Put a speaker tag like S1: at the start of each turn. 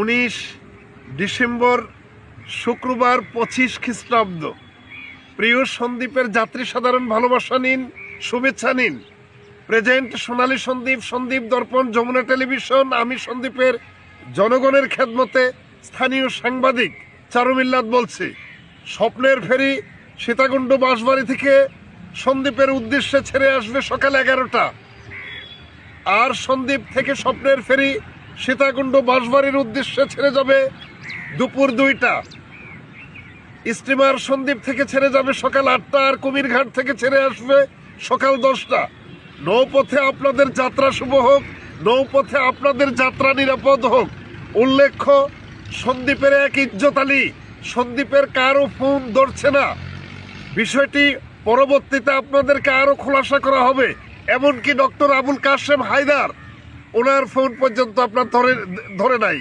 S1: উনিশ ডিসেম্বর শুক্রবার পঁচিশ খ্রিস্টাব্দ। প্রিয় সন্দীপের যাত্রী, সাধারণ ভালোবাসা নিন, শুভেচ্ছা নিন। প্রেজেন্ট সোনালী সন্দীপ সন্দীপ দর্পণ, যমুনা টেলিভিশন, আমি সন্দীপের জনগণের খেদমতে স্থানীয় সাংবাদিক চারুমিল্লাত বলছি। স্বপ্নের ফেরি সীতাকুণ্ড বাঁশবাড়ি থেকে সন্দীপের উদ্দেশ্যে ছেড়ে আসবে সকাল এগারোটা। আর সন্দ্বীপ থেকে স্বপ্নের ফেরি সীতাকুণ্ড বাঁশবাড়ির উদ্দেশ্যে ছেড়ে যাবে দুপুর দুইটা। স্টিমার সন্দ্বীপ থেকে ছেড়ে যাবে সকাল আটটা আর কুমিরঘাট থেকে ছেড়ে আসবে সকাল দশটা। নৌপথে আপনাদের যাত্রা শুভ হোক, নৌপথে আপনাদের যাত্রা নিরাপদ হোক। উল্লেখ্য সন্দ্বীপের এক ইজ্জত আলী সন্দ্বীপের কারও ফোন ধরছে না। বিষয়টি পরবর্তীতে আপনাদেরকে আরও খোলাসা করা হবে, এমনকি ডক্টর আবুল কাশেম হায়দার ওনার ফোন পর্যন্ত আপনার ধরে ধরে নাই।